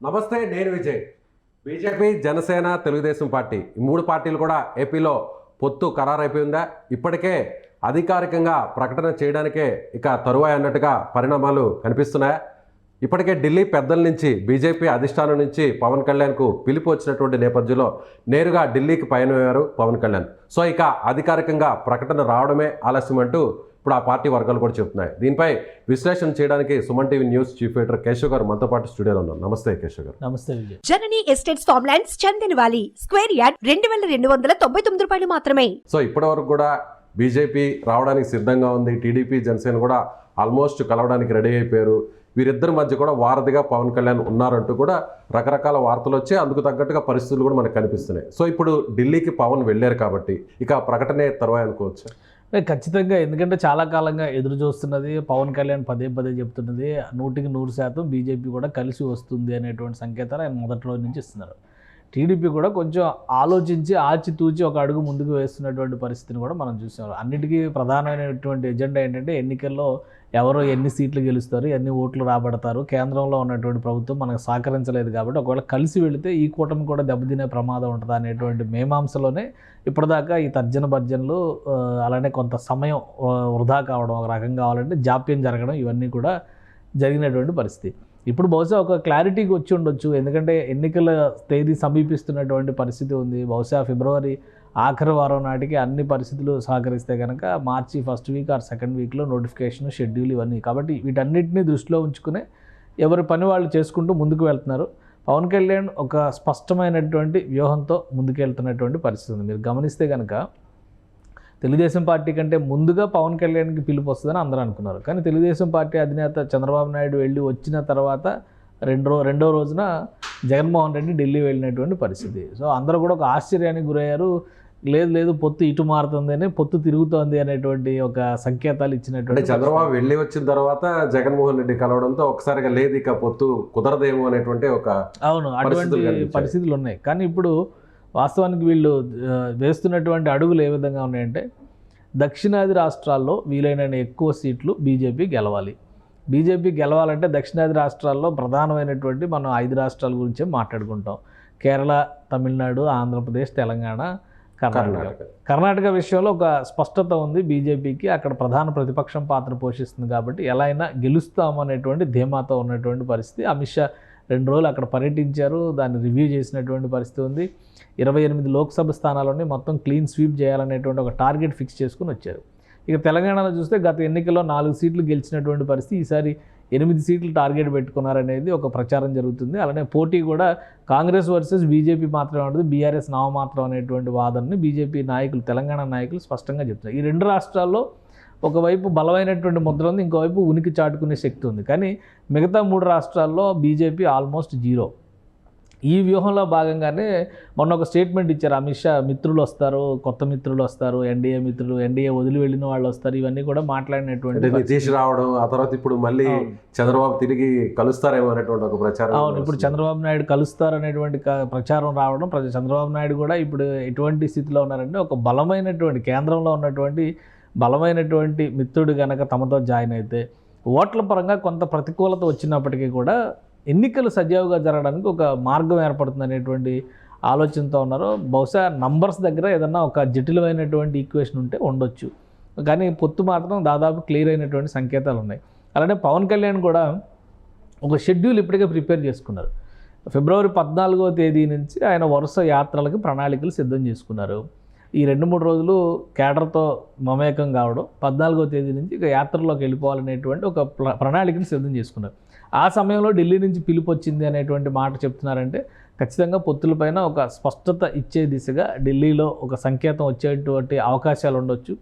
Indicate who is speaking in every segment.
Speaker 1: నమస్తే నేను Vijay. BJP Janasena Telugu Desam party ఈ మూడు పార్టీలు కూడా ఏపీలో పొత్తు ఖరారైపోయిందా? ఇప్పటికే అధికారికంగా ప్రకటన చేయడానికే ఇక తరువాయి అన్నట్టుగా పరిణామాలు కనిపిస్తున్నాయా? ఇప్పటికే ఢిల్లీ పెద్దల నుంచి బీజేపీ అధిష్టానం నుంచి పవన్ కళ్యాణ్కు పిలుపు వచ్చినటువంటి నేపథ్యంలో నేరుగా ఢిల్లీకి పయనమయ్యారు పవన్ కళ్యాణ్. సో ఇక అధికారికంగా ప్రకటన రావడమే ఆలస్యం అంటూ ఇప్పుడు ఆ పార్టీ వర్గాలు కూడా చెప్తున్నాయి. దీనిపై విశ్లేషణ చేయడానికి Suman TV news chief editor Keshav గారు మనతో పాటు స్టూడియోలో ఉన్నారు. నమస్తే కేశవ్ గారు.
Speaker 2: నమస్తే
Speaker 3: Janani estates farm lands Chandanvali square yard రెండు వేల రెండు వందల తొంభై తొమ్మిది రూపాయలు మాత్రమే.
Speaker 1: సో ఇప్పటివరకు కూడా బీజేపీ రావడానికి సిద్ధంగా ఉంది. టీడీపీ జనసేన కూడా ఆల్మోస్ట్ కలవడానికి రెడీ అయిపోయారు. వీరిద్దరి మధ్య కూడా వారధిగా పవన్ కళ్యాణ్ ఉన్నారంటూ కూడా రకరకాల వార్తలు వచ్చి అందుకు తగ్గట్టుగా పరిస్థితులు కూడా మనకు కనిపిస్తున్నాయి. సో ఇప్పుడు ఢిల్లీకి పవన్ వెళ్ళారు కాబట్టి ఇక ఆ ప్రకటనే తర్వాత అనుకోవచ్చు?
Speaker 2: ఖచ్చితంగా. ఎందుకంటే చాలా కాలంగా ఎదురు చూస్తున్నది పవన్ కళ్యాణ్ పదే పదే చెప్తున్నది నూటికి నూరు శాతం బీజేపీ కూడా కలిసి వస్తుంది అనేటువంటి సంకేతాలు ఆయన మొదట్లో నుంచి ఇస్తున్నారు. టీడీపీ కూడా కొంచెం ఆలోచించి ఆచితూచి ఒక అడుగు ముందుకు వేస్తున్నటువంటి పరిస్థితిని కూడా మనం చూసాం. అన్నిటికీ ప్రధానమైనటువంటి ఎజెండా ఏంటంటే ఎన్నికల్లో ఎవరు ఎన్ని సీట్లు గెలుస్తారు ఎన్ని ఓట్లు రాబడతారు కేంద్రంలో ఉన్నటువంటి ప్రభుత్వం మనకు సహకరించలేదు కాబట్టి ఒకవేళ కలిసి వెళితే ఈ కూటమి కూడా దెబ్బతినే ప్రమాదం ఉంటుంది అనేటువంటి మేమాంసలోనే ఇప్పటిదాకా ఈ తర్జన భర్జనలు అలానే కొంత సమయం వృధా కావడం ఒక రకం కావాలంటే జాప్యం జరగడం ఇవన్నీ కూడా జరిగినటువంటి పరిస్థితి. ఇప్పుడు బహుశా ఒక క్లారిటీకి వచ్చి ఉండొచ్చు. ఎందుకంటే ఎన్నికల తేదీ సమీపిస్తున్నటువంటి పరిస్థితి ఉంది. బహుశా ఫిబ్రవరి ఆఖరి వారం నాటికి అన్ని పరిస్థితులు సహకరిస్తే కనుక March first week or second వీక్లో నోటిఫికేషన్ షెడ్యూల్ ఇవన్నీ. కాబట్టి వీటన్నిటిని దృష్టిలో ఉంచుకునే ఎవరి పని వాళ్ళు చేసుకుంటూ ముందుకు వెళ్తున్నారు. పవన్ కళ్యాణ్ ఒక స్పష్టమైనటువంటి వ్యూహంతో ముందుకెళ్తున్నటువంటి పరిస్థితి ఉంది. మీరు గమనిస్తే కనుక తెలుగుదేశం పార్టీ కంటే ముందుగా పవన్ కళ్యాణ్కి పిలుపు వస్తుందని అందరూ అనుకున్నారు. కానీ తెలుగుదేశం పార్టీ అధినేత చంద్రబాబు నాయుడు వెళ్ళి వచ్చిన తర్వాత రెండో రెండో రోజున జగన్మోహన్ రెడ్డి ఢిల్లీ వెళ్ళినటువంటి పరిస్థితి. సో అందరూ కూడా ఒక ఆశ్చర్యానికి గురయ్యారు. లేదు లేదు పొత్తు ఇటు మారుతుంది అని పొత్తు తిరుగుతోంది అనేటువంటి ఒక సంకేతాలు ఇచ్చినటువంటి
Speaker 1: చంద్రబాబు వెళ్ళి వచ్చిన తర్వాత జగన్మోహన్ రెడ్డి కలవడంతో ఒకసారిగా లేదు ఇక పొత్తు కుదరదేమో అనేటువంటి ఒక
Speaker 2: అవును అటువంటి
Speaker 1: పరిస్థితులు
Speaker 2: ఉన్నాయి. కానీ ఇప్పుడు వాస్తవానికి వీళ్ళు వేస్తున్నటువంటి అడుగులు ఏ విధంగా ఉన్నాయంటే దక్షిణాది రాష్ట్రాల్లో వీలైన ఎక్కువ సీట్లు బీజేపీ గెలవాలి. బీజేపీ గెలవాలంటే దక్షిణాది రాష్ట్రాల్లో ప్రధానమైనటువంటి మనం ఐదు రాష్ట్రాల గురించే మాట్లాడుకుంటాం. కేరళ తమిళనాడు ఆంధ్రప్రదేశ్ తెలంగాణ కర్ణాటక.
Speaker 1: కర్ణాటక.
Speaker 2: విషయంలో ఒక స్పష్టత ఉంది. బీజేపీకి అక్కడ ప్రధాన ప్రతిపక్షం పాత్ర పోషిస్తుంది కాబట్టి ఎలా అయినా గెలుస్తాం అనేటువంటి ధీమాతో ఉన్నటువంటి పరిస్థితి. అమిత్ షా రెండు రోజులు అక్కడ పర్యటించారు. దాన్ని రివ్యూ చేసినటువంటి పరిస్థితి ఉంది. ఇరవై ఎనిమిది లోక్సభ స్థానాలని మొత్తం క్లీన్ స్వీప్ చేయాలనేటువంటి ఒక టార్గెట్ ఫిక్స్ చేసుకుని వచ్చారు. ఇక తెలంగాణలో చూస్తే గత ఎన్నికల్లో నాలుగు సీట్లు గెలిచినటువంటి పరిస్థితి ఈసారి ఎనిమిది సీట్లు టార్గెట్ పెట్టుకున్నారనేది ఒక ప్రచారం జరుగుతుంది. అలానే పోటీ కూడా కాంగ్రెస్ వర్సెస్ బీజేపీ మాత్రమే ఉండదు బీఆర్ఎస్ నామమాత్రం అనేటువంటి వాదనని బీజేపీ నాయకులు తెలంగాణ నాయకులు స్పష్టంగా చెప్తున్నారు. ఈ రెండు రాష్ట్రాల్లో ఒకవైపు బలమైనటువంటి ముద్ర ఉంది ఇంకోవైపు ఉనికి చాటుకునే శక్తి ఉంది. కానీ మిగతా మూడు రాష్ట్రాల్లో బీజేపీ ఆల్మోస్ట్ జీరో. ఈ వ్యూహంలో భాగంగానే మొన్న ఒక స్టేట్మెంట్ ఇచ్చారు. అమిత్ షా మిత్రులు వస్తారు కొత్త మిత్రులు వస్తారు ఎన్డీఏ మిత్రులు ఎన్డీఏ వదిలి వెళ్ళిన వాళ్ళు వస్తారు. ఇవన్నీ కూడా మాట్లాడినటువంటి
Speaker 1: నితీష్ రావడం ఆ తర్వాత ఇప్పుడు మళ్ళీ. చంద్రబాబు తిరిగి కలుస్తారేమో అనేటువంటి ఒక ప్రచారం
Speaker 2: అవును ఇప్పుడు చంద్రబాబు నాయుడు కలుస్తారు అనేటువంటి ప్రచారం రావడం చంద్రబాబు నాయుడు కూడా ఇప్పుడు ఎటువంటి స్థితిలో ఉన్నారంటే ఒక బలమైనటువంటి కేంద్రంలో ఉన్నటువంటి బలమైనటువంటి మిత్రుడు గనక తమతో జాయిన్ అయితే ఓట్ల పరంగా కొంత ప్రతికూలత వచ్చినప్పటికీ కూడా ఎన్నికలు సజావుగా జరగడానికి ఒక మార్గం ఏర్పడుతుంది అనేటువంటి ఆలోచనతో ఉన్నారు బహుశా నంబర్స్ దగ్గర ఏదన్నా ఒక జటిలమైనటువంటి ఈక్వేషన్ ఉంటే ఉండొచ్చు. కానీ పొత్తు మాత్రం దాదాపు క్లియర్ అయినటువంటి సంకేతాలు ఉన్నాయి. అలానే పవన్ కళ్యాణ్ కూడా ఒక షెడ్యూల్ ఇప్పటికే ప్రిపేర్ చేసుకున్నారు. ఫిబ్రవరి పద్నాలుగో తేదీ నుంచి ఆయన వరుస యాత్రలకు ప్రణాళికలు సిద్ధం చేసుకున్నారు. ఈ రెండు మూడు రోజులు కేడర్తో మమేకం కావడం పద్నాలుగో తేదీ నుంచి ఇక యాత్రలోకి వెళ్ళిపోవాలనేటువంటి ఒక ప్ర- ప్రణాళికను సిద్ధం చేసుకున్నారు. ఆ సమయంలో ఢిల్లీ నుంచి పిలుపు వచ్చింది అనేటువంటి మాట చెప్తున్నారంటే ఖచ్చితంగా పొత్తులపైన ఒక స్పష్టత ఇచ్చే దిశగా ఢిల్లీలో ఒక సంకేతం వచ్చేటువంటి అవకాశాలు ఉండొచ్చు.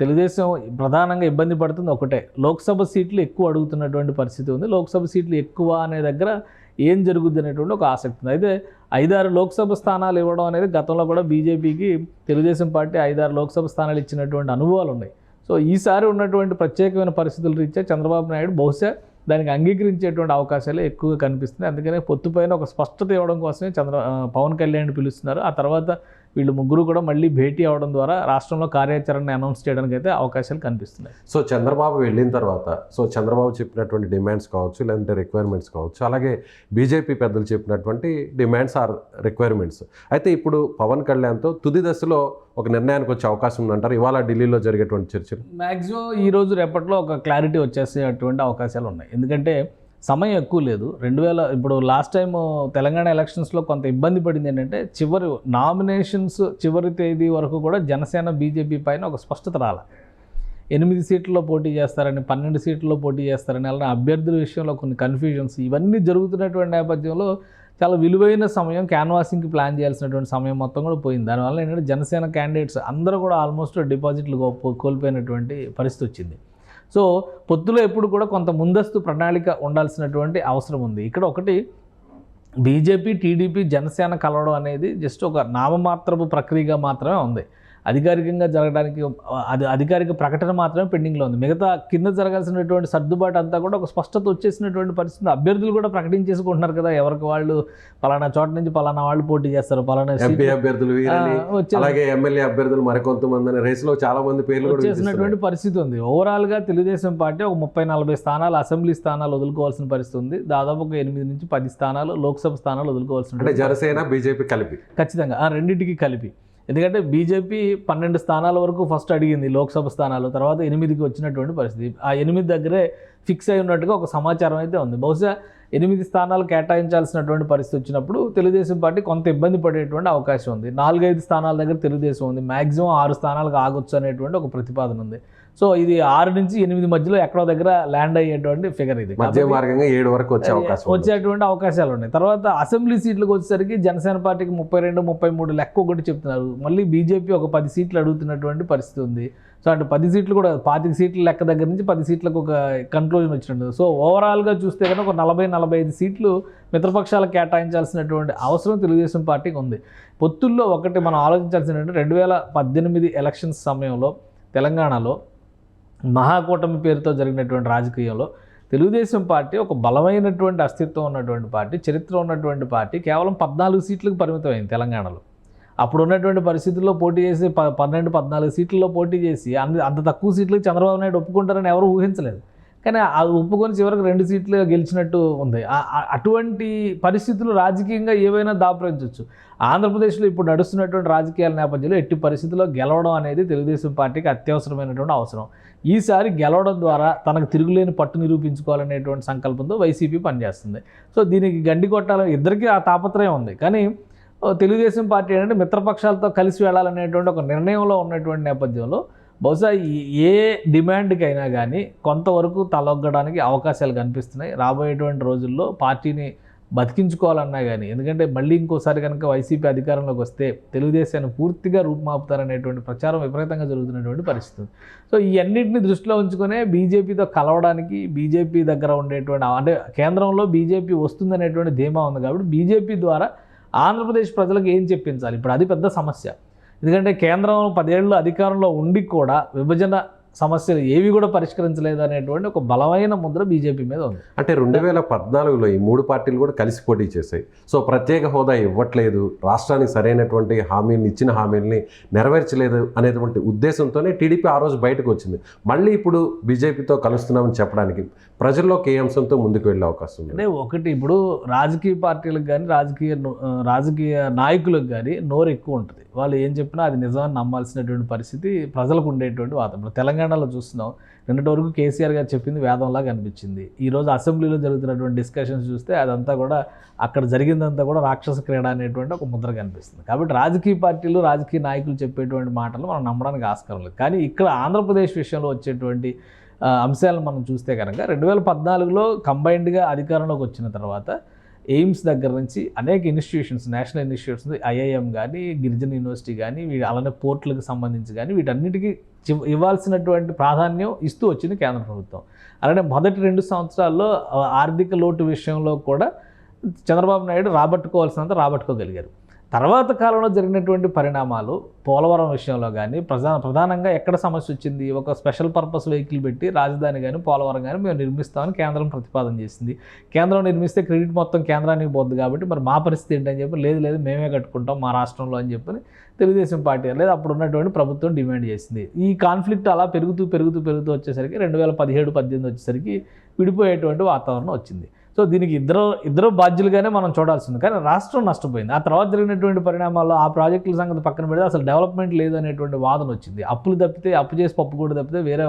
Speaker 2: తెలుగుదేశం ప్రధానంగా ఇబ్బంది పడుతుంది ఒకటే లోక్సభ సీట్లు ఎక్కువ అడుగుతున్నటువంటి పరిస్థితి ఉంది. లోక్సభ సీట్లు ఎక్కువ అనే దగ్గర ఏం జరుగుద్ది అనేటువంటి ఒక ఆసక్తి ఉంది. అయితే ఐదారు లోక్సభ స్థానాలు ఇవ్వడం అనేది గతంలో కూడా బీజేపీకి తెలుగుదేశం పార్టీ ఐదారు లోక్సభ స్థానాలు ఇచ్చినటువంటి అనుభవాలు ఉన్నాయి. సో ఈసారి ఉన్నటువంటి ప్రత్యేకమైన పరిస్థితుల రీత్యా చంద్రబాబు నాయుడు బహుశా దానికి అంగీకరించేటువంటి అవకాశాలు ఎక్కువగా కనిపిస్తున్నాయి. అందుకనే పొత్తుపైన ఒక స్పష్టత ఇవ్వడం కోసమే చంద్ర పవన్ కళ్యాణ్ పిలుస్తున్నారు. ఆ తర్వాత వీళ్ళు ముగ్గురు కూడా మళ్ళీ భేటీ అవడం ద్వారా రాష్ట్రంలో కార్యాచరణ అనౌన్స్ చేయడానికి అయితే అవకాశాలు కనిపిస్తున్నాయి.
Speaker 1: సో చంద్రబాబు వెళ్ళిన తర్వాత సో చంద్రబాబు చెప్పినటువంటి డిమాండ్స్ కావచ్చు లేదంటే రిక్వైర్మెంట్స్ కావచ్చు అలాగే బీజేపీ పెద్దలు చెప్పినటువంటి డిమాండ్స్ ఆర్ రిక్వైర్మెంట్స్ అయితే ఇప్పుడు పవన్ కళ్యాణ్తో తుది దశలో ఒక నిర్ణయానికి వచ్చే అవకాశం ఉందంటారు. ఇవాళ ఢిల్లీలో జరిగేటువంటి చర్చలు.
Speaker 2: మ్యాక్సిమం ఈ రోజు రేపట్లో ఒక క్లారిటీ వచ్చేసేటువంటి అవకాశాలు ఉన్నాయి. ఎందుకంటే సమయం ఎక్కువ లేదు. రెండు వేల ఇప్పుడు లాస్ట్ టైం తెలంగాణ ఎలక్షన్స్లో కొంత ఇబ్బంది పడింది ఏంటంటే చివరి నామినేషన్స్ చివరి తేదీ వరకు కూడా జనసేన బీజేపీ పైన ఒక స్పష్టత రాలే. ఎనిమిది సీట్లలో పోటీ చేస్తారని పన్నెండు సీట్లలో పోటీ చేస్తారని అలానే అభ్యర్థుల విషయంలో కొన్ని కన్ఫ్యూజన్స్ ఇవన్నీ జరుగుతున్నటువంటి నేపథ్యంలో చాలా విలువైన సమయం క్యాన్వాసింగ్కి ప్లాన్ చేయాల్సినటువంటి సమయం మొత్తం కూడా పోయింది. దానివల్ల ఏంటంటే జనసేన క్యాండిడేట్స్ అందరూ కూడా ఆల్మోస్ట్ డిపాజిట్లు కోల్పోయినటువంటి పరిస్థితి వచ్చింది. సో పొత్తులో ఎప్పుడు కూడా కొంత ముందస్తు ప్రణాళిక ఉండాల్సినటువంటి అవసరం ఉంది. ఇక్కడ ఒకటి బీజేపీ టీడీపీ జనసేన కలవడం అనేది జస్ట్ ఒక నామమాత్రపు ప్రక్రియగా మాత్రమే ఉంది. అధికారికంగా జరగడానికి అది అధికారిక ప్రకటన మాత్రమే పెండింగ్లో ఉంది. మిగతా కింద జరగాల్సినటువంటి సర్దుబాటు అంతా కూడా ఒక స్పష్టత వచ్చేసినటువంటి పరిస్థితి అభ్యర్థులు కూడా ప్రకటించేసుకుంటున్నారు కదా ఎవరికి వాళ్ళు పలానా చోట నుంచి పలానా వాళ్ళు పోటీ చేస్తారు పలానా
Speaker 1: ఎంపీ అభ్యర్థులు అలాగే ఎమ్మెల్యే అభ్యర్థులు మరికొంతమంది అనే రేసులో చాలా మంది పేర్లు కూడా
Speaker 2: వచ్చేసినటువంటి పరిస్థితి ఉంది. ఓవరాల్గా తెలుగుదేశం పార్టీ ఒక ముప్పై నలభై స్థానాలు అసెంబ్లీ స్థానాలు వదులుకోవాల్సిన పరిస్థితి ఉంది. దాదాపు ఒక ఎనిమిది నుంచి పది స్థానాలు లోక్సభ స్థానాలు వదులుకోవాల్సిన
Speaker 1: అంటే జనసేన బీజేపీ కలిపి.
Speaker 2: ఖచ్చితంగా ఆ రెండింటికి కలిపి. ఎందుకంటే బీజేపీ పన్నెండు స్థానాల వరకు ఫస్ట్ అడిగింది లోక్సభ స్థానాలు తర్వాత ఎనిమిదికి వచ్చినటువంటి పరిస్థితి. ఆ ఎనిమిది దగ్గరే ఫిక్స్ అయి ఉన్నట్టుగా ఒక సమాచారం అయితే ఉంది. బహుశా ఎనిమిది స్థానాలు కేటాయించాల్సినటువంటి పరిస్థితి వచ్చినప్పుడు తెలుగుదేశం పార్టీ కొంత ఇబ్బంది పడేటువంటి అవకాశం ఉంది. నాలుగైదు స్థానాల దగ్గర తెలుగుదేశం ఉంది. మ్యాక్సిమం ఆరు స్థానాలకు ఆగొచ్చు అనేటువంటి ఒక ప్రతిపాదన ఉంది. సో ఇది ఆరు నుంచి ఎనిమిది మధ్యలో ఎక్కడో దగ్గర ల్యాండ్ అయ్యేటువంటి ఫిగర్ ఇది.
Speaker 1: మధ్య మార్గంగా ఏడు వరకు వచ్చే అవకాశం.
Speaker 2: వచ్చేటువంటి అవకాశాలు ఉన్నాయి. తర్వాత అసెంబ్లీ సీట్లకు వచ్చేసరికి జనసేన పార్టీకి ముప్పై రెండు ముప్పై మూడు లెక్క ఒకటి చెప్తున్నారు. మళ్ళీ బీజేపీ ఒక పది సీట్లు అడుగుతున్నటువంటి పరిస్థితి ఉంది. సో అంటే పది సీట్లు కూడా పాతిక సీట్ల లెక్క దగ్గర నుంచి పది సీట్లకు ఒక కన్క్లూజన్ వచ్చినట్టు సో ఓవరాల్గా చూస్తే కనుక ఒక నలభై నలభై ఐదు సీట్లు మిత్రపక్షాలకు కేటాయించాల్సినటువంటి అవసరం తెలుగుదేశం పార్టీకి ఉంది. పొత్తుల్లో ఒకటి మనం ఆలోచించాల్సిందంటే రెండు వేల పద్దెనిమిది ఎలక్షన్స్ సమయంలో తెలంగాణలో మహాకూటమి పేరుతో జరిగినటువంటి రాజకీయంలో తెలుగుదేశం పార్టీ ఒక బలమైనటువంటి అస్తిత్వం ఉన్నటువంటి పార్టీ చరిత్ర ఉన్నటువంటి పార్టీ కేవలం పద్నాలుగు సీట్లకు పరిమితమైంది తెలంగాణలో. అప్పుడు ఉన్నటువంటి పరిస్థితుల్లో పోటీ చేసి ప పన్నెండు పద్నాలుగు సీట్లలో పోటీ చేసి అంత అంత తక్కువ సీట్లకు చంద్రబాబు నాయుడు ఒప్పుకుంటారని ఎవరు ఊహించలేదు. కానీ అది ఒప్పుకొని చివరికి రెండు సీట్లు గెలిచినట్టు ఉంది. అటువంటి పరిస్థితులు రాజకీయంగా ఏవైనా దాపురించవచ్చు ఆంధ్రప్రదేశ్లో ఇప్పుడు నడుస్తున్నటువంటి రాజకీయాల నేపథ్యంలో ఎట్టి పరిస్థితుల్లో గెలవడం అనేది తెలుగుదేశం పార్టీకి అత్యవసరమైనటువంటి అవసరం. ఈసారి గెలవడం ద్వారా తనకు తిరుగులేని పట్టు నిరూపించుకోవాలనేటువంటి సంకల్పంతో వైసీపీ పనిచేస్తుంది. సో దీనికి గండి కొట్టాలని ఇద్దరికీ ఆ తాపత్రయం ఉంది. కానీ తెలుగుదేశం పార్టీ ఏంటంటే మిత్రపక్షాలతో కలిసి వెళ్ళాలనేటువంటి ఒక నిర్ణయంలో ఉన్నటువంటి నేపథ్యంలో బహుశా ఈ- ఏ డిమాండ్కైనా కానీ కొంతవరకు తలొగ్గడానికి అవకాశాలు కనిపిస్తున్నాయి. రాబోయేటువంటి రోజుల్లో పార్టీని బతికించుకోవాలన్నా కానీ ఎందుకంటే మళ్ళీ ఇంకోసారి కనుక వైసీపీ అధికారంలోకి వస్తే తెలుగుదేశాన్ని పూర్తిగా రూపుమాపుతారనేటువంటి ప్రచారం విపరీతంగా జరుగుతున్నటువంటి పరిస్థితి. సో ఈ అన్నింటిని దృష్టిలో ఉంచుకునే బీజేపీతో కలవడానికి బీజేపీ దగ్గర ఉండేటువంటి అంటే కేంద్రంలో బీజేపీ వస్తుందనేటువంటి ధీమా ఉంది కాబట్టి బీజేపీ ద్వారా ఆంధ్రప్రదేశ్ ప్రజలకు ఏం చెప్పించాలి? ఇప్పుడు అది పెద్ద సమస్య. ఎందుకంటే కేంద్రం పదేళ్ళు అధికారంలో ఉండి కూడా విభజన సమస్యలు ఏవి కూడా పరిష్కరించలేదు అనేటువంటి ఒక బలమైన ముద్ర బీజేపీ మీద ఉంది.
Speaker 1: అంటే రెండు వేల పద్నాలుగులో ఈ మూడు పార్టీలు కూడా కలిసి పోటీ చేశాయి. సో ప్రత్యేక హోదా ఇవ్వట్లేదు. రాష్ట్రానికి సరైనటువంటి హామీని ఇచ్చిన హామీల్ని నెరవేర్చలేదు అనేటువంటి ఉద్దేశంతోనే టీడీపీ ఆ రోజు బయటకు వచ్చింది. మళ్ళీ ఇప్పుడు బీజేపీతో కలుస్తున్నామని చెప్పడానికి ప్రజల్లోకి ఏ అంశంతో ముందుకు వెళ్ళే అవకాశం ఉంది.
Speaker 2: అంటే ఒకటి ఇప్పుడు రాజకీయ పార్టీలకు కానీ రాజకీయ రాజకీయ నాయకులకు కానీ నోరు ఎక్కువ ఉంటుంది. వాళ్ళు ఏం చెప్పినా అది నిజమని నమ్మాల్సినటువంటి పరిస్థితి ప్రజలకు ఉండేటువంటి వాతావరణం. తెలంగాణలో చూస్తున్నాం నిన్నటి వరకు కేసీఆర్ గారు చెప్పింది వేదంలాగా అనిపించింది. ఈరోజు అసెంబ్లీలో జరుగుతున్నటువంటి డిస్కషన్స్ చూస్తే అదంతా కూడా అక్కడ జరిగిందంతా కూడా రాక్షస క్రీడ అనేటువంటి ఒక ముద్ర కనిపిస్తుంది కాబట్టి రాజకీయ పార్టీలు రాజకీయ నాయకులు చెప్పేటువంటి మాటలు మనం నమ్మడానికి ఆస్కారం లేదు. కానీ ఇక్కడ ఆంధ్రప్రదేశ్ విషయంలో వచ్చేటువంటి అంశాలను మనం చూస్తే కనుక రెండు వేల పద్నాలుగులో కంబైన్డ్గా అధికారంలోకి వచ్చిన తర్వాత ఎయిమ్స్ దగ్గర నుంచి అనేక ఇన్స్టిట్యూషన్స్ నేషనల్ ఇన్స్టిట్యూషన్స్ ఐఐఎం కానీ గిరిజన యూనివర్సిటీ కానీ వీటి అలానే పోర్టులకు సంబంధించి కానీ వీటన్నిటికీ ఇవ్వాల్సినటువంటి ప్రాధాన్యం ఇస్తూ వచ్చింది కేంద్ర ప్రభుత్వం. అలానే మొదటి రెండు సంవత్సరాల్లో ఆర్థిక లోటు విషయంలో కూడా చంద్రబాబు నాయుడు రాబట్టుకోవాల్సినంత రాబట్టుకోగలిగారు. తర్వాత కాలంలో జరిగినటువంటి పరిణామాలు పోలవరం విషయంలో కానీ ప్రధాన ప్రధానంగా ఎక్కడ సమస్య వచ్చింది? ఒక స్పెషల్ పర్పస్ వెహికల్ పెట్టి రాజధాని కానీ పోలవరం కానీ మేము నిర్మిస్తామని కేంద్రం ప్రతిపాదన చేసింది. కేంద్రం నిర్మిస్తే క్రెడిట్ మొత్తం కేంద్రానికి పోద్ది కాబట్టి మరి మా పరిస్థితి ఏంటని చెప్పి లేదు లేదు మేమే కట్టుకుంటాం మా రాష్ట్రంలో అని చెప్పి తెలుగుదేశం పార్టీ లేదు అప్పుడు ఉన్నటువంటి ప్రభుత్వం డిమాండ్ చేసింది. ఈ కాన్ఫ్లిక్ట్ అలా పెరుగుతూ పెరుగుతూ పెరుగుతూ వచ్చేసరికి రెండు వేల పదిహేడు పద్దెనిమిది వచ్చేసరికి విడిపోయేటువంటి వాతావరణం వచ్చింది. సో దీనికి ఇద్దరు ఇద్దరు బాధ్యులుగానే మనం చూడాల్సింది. కానీ రాష్ట్రం నష్టపోయింది. ఆ తర్వాత జరిగినటువంటి పరిణామాల్లో ఆ ప్రాజెక్టుల సంగతి పక్కన పెడితే అసలు డెవలప్మెంట్ లేదు అనేటువంటి వాదన వచ్చింది. అప్పులు తప్పితే అప్పు చేసి పప్పు కూడా తప్పితే వేరే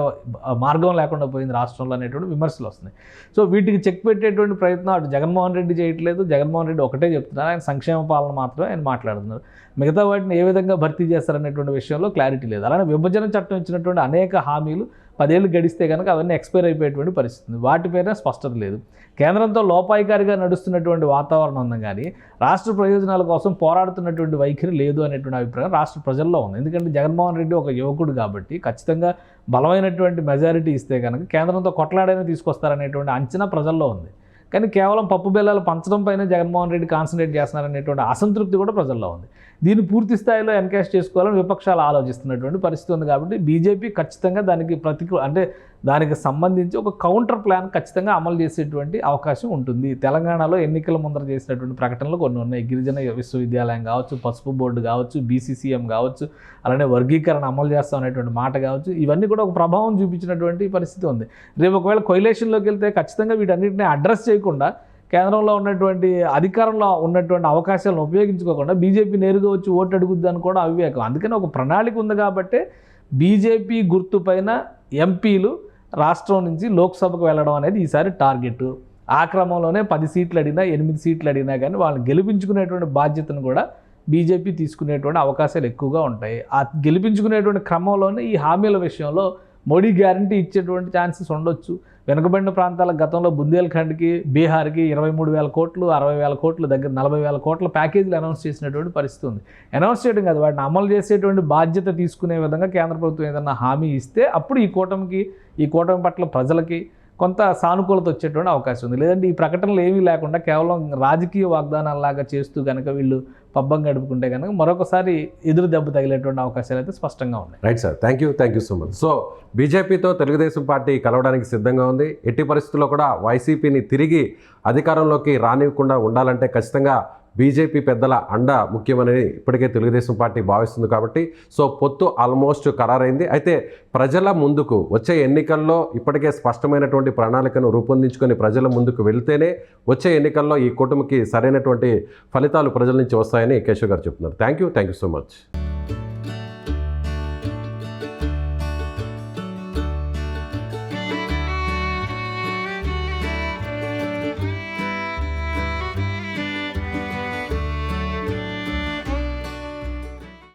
Speaker 2: మార్గం లేకుండా పోయింది రాష్ట్రంలో అనేటువంటి విమర్శలు వస్తున్నాయి. సో వీటికి చెక్ పెట్టేటువంటి ప్రయత్నం అటు జగన్మోహన్ రెడ్డి చేయట్లేదు. జగన్మోహన్ రెడ్డి ఒకటే చెప్తున్నారు. ఆయన సంక్షేమ పాలన మాత్రమే ఆయన మాట్లాడుతున్నారు. మిగతా వాటిని ఏ విధంగా భర్తీ చేస్తారనేటువంటి విషయంలో క్లారిటీ లేదు. అలానే విభజన చట్టం ఇచ్చినటువంటి అనేక హామీలు పదేళ్ళు గడిస్తే కనుక అవన్నీ ఎక్స్పైర్ అయిపోయేటువంటి పరిస్థితి వాటి వాటిపైన స్పష్టత లేదు. కేంద్రంతో లోపాయికారిగా నడుస్తున్నటువంటి వాతావరణం ఉంది కానీ రాష్ట్ర ప్రయోజనాల కోసం పోరాడుతున్నటువంటి వైఖరి లేదు అనేటువంటి అభిప్రాయం రాష్ట్ర ప్రజల్లో ఉంది. ఎందుకంటే జగన్మోహన్ రెడ్డి ఒక యువకుడు కాబట్టి ఖచ్చితంగా బలమైనటువంటి మెజారిటీ ఇస్తే కనుక కేంద్రంతో కొట్లాడైనా తీసుకొస్తారనేటువంటి అంచనా ప్రజల్లో ఉంది. కానీ కేవలం పప్పు బెల్లాలు పంచడం పైన జగన్మోహన్ రెడ్డి కాన్సన్ట్రేట్ చేస్తున్నారనేటువంటి అసంతృప్తి కూడా ప్రజల్లో ఉంది. దీన్ని పూర్తి స్థాయిలో ఎన్కాష్ చేసుకోవాలని విపక్షాలు ఆలోచిస్తున్నటువంటి పరిస్థితి ఉంది కాబట్టి బీజేపీ ఖచ్చితంగా దానికి ప్రతికూ అంటే దానికి సంబంధించి ఒక కౌంటర్ ప్లాన్ ఖచ్చితంగా అమలు చేసేటువంటి అవకాశం ఉంటుంది. తెలంగాణలో ఎన్నికల ముందర చేసినటువంటి ప్రకటనలు కొన్ని ఉన్నాయి. గిరిజన విశ్వవిద్యాలయం కావచ్చు పసుపు బోర్డు కావచ్చు బీసీసీఎం కావచ్చు అలానే వర్గీకరణ అమలు చేస్తాం అనేటువంటి మాట కావచ్చు ఇవన్నీ కూడా ఒక ప్రభావం చూపించినటువంటి పరిస్థితి ఉంది. రేపు ఒకవేళ కొయిలేషన్లోకి వెళ్తే ఖచ్చితంగా వీటన్నిటిని అడ్రస్ చేయకుండా కేంద్రంలో ఉన్నటువంటి అధికారంలో ఉన్నటువంటి అవకాశాలను ఉపయోగించుకోకుండా బీజేపీ నేరుగా వచ్చి ఓటు అడుగుద్ది అని కూడా అవివేకం. అందుకని ఒక ప్రణాళిక ఉంది కాబట్టి బీజేపీ గుర్తుపైన ఎంపీలు రాష్ట్రం నుంచి లోక్సభకు వెళ్ళడం అనేది ఈసారి టార్గెట్. ఆ క్రమంలోనే పది సీట్లు అడిగినా ఎనిమిది సీట్లు అడిగినా కానీ వాళ్ళని గెలిపించుకునేటువంటి బాధ్యతను కూడా బీజేపీ తీసుకునేటువంటి అవకాశాలు ఎక్కువగా ఉంటాయి. ఆ గెలిపించుకునేటువంటి క్రమంలోనే ఈ హామీల విషయంలో మోడీ గ్యారంటీ ఇచ్చేటువంటి ఛాన్సెస్ ఉండొచ్చు. వెనుకబడిన ప్రాంతాల గతంలో బుందేల్ఖండ్కి బీహార్కి ఇరవై మూడు వేల కోట్లు అరవై వేల కోట్లు దగ్గర నలభై వేల కోట్ల ప్యాకేజీలు అనౌన్స్ చేసినటువంటి పరిస్థితి ఉంది. అనౌన్స్ చేయడం కాదు వాటిని అమలు చేసేటువంటి బాధ్యత తీసుకునే విధంగా కేంద్ర ప్రభుత్వం ఏదన్నా హామీ ఇస్తే అప్పుడు ఈ కూటమికి ఈ కూటమి పట్ల ప్రజలకి కొంత సానుకూలత వచ్చేటువంటి అవకాశం ఉంది. లేదంటే ఈ ప్రకటనలు ఏమీ లేకుండా కేవలం రాజకీయ వాగ్దానాలలాగా చేస్తూ కనుక వీళ్ళు పబ్బం గడుపుకుంటే కనుక మరొకసారి ఎదురు దెబ్బ తగిలేటువంటి అవకాశాలు అయితే స్పష్టంగా ఉన్నాయి.
Speaker 1: Right sir thank you thank you so much so బీజేపీతో తెలుగుదేశం పార్టీ కలవడానికి సిద్ధంగా ఉంది. ఎట్టి పరిస్థితుల్లో కూడా వైసీపీని తిరిగి అధికారంలోకి రానివ్వకుండా ఉండాలంటే ఖచ్చితంగా బీజేపీ పెద్దల అండ ముఖ్యమని ఇప్పటికే తెలుగుదేశం పార్టీ భావిస్తుంది కాబట్టి సో పొత్తు ఆల్మోస్ట్ ఖరారైంది. అయితే ప్రజల ముందుకు వచ్చే ఎన్నికల్లో ఇప్పటికే స్పష్టమైనటువంటి ప్రణాళికను రూపొందించుకొని ప్రజల ముందుకు వెళ్తేనే వచ్చే ఎన్నికల్లో ఈ కూటమికి సరైనటువంటి ఫలితాలు ప్రజల నుంచి వస్తాయని కేశవ్ గారు చెప్తున్నారు. Thank you. Thank you so much.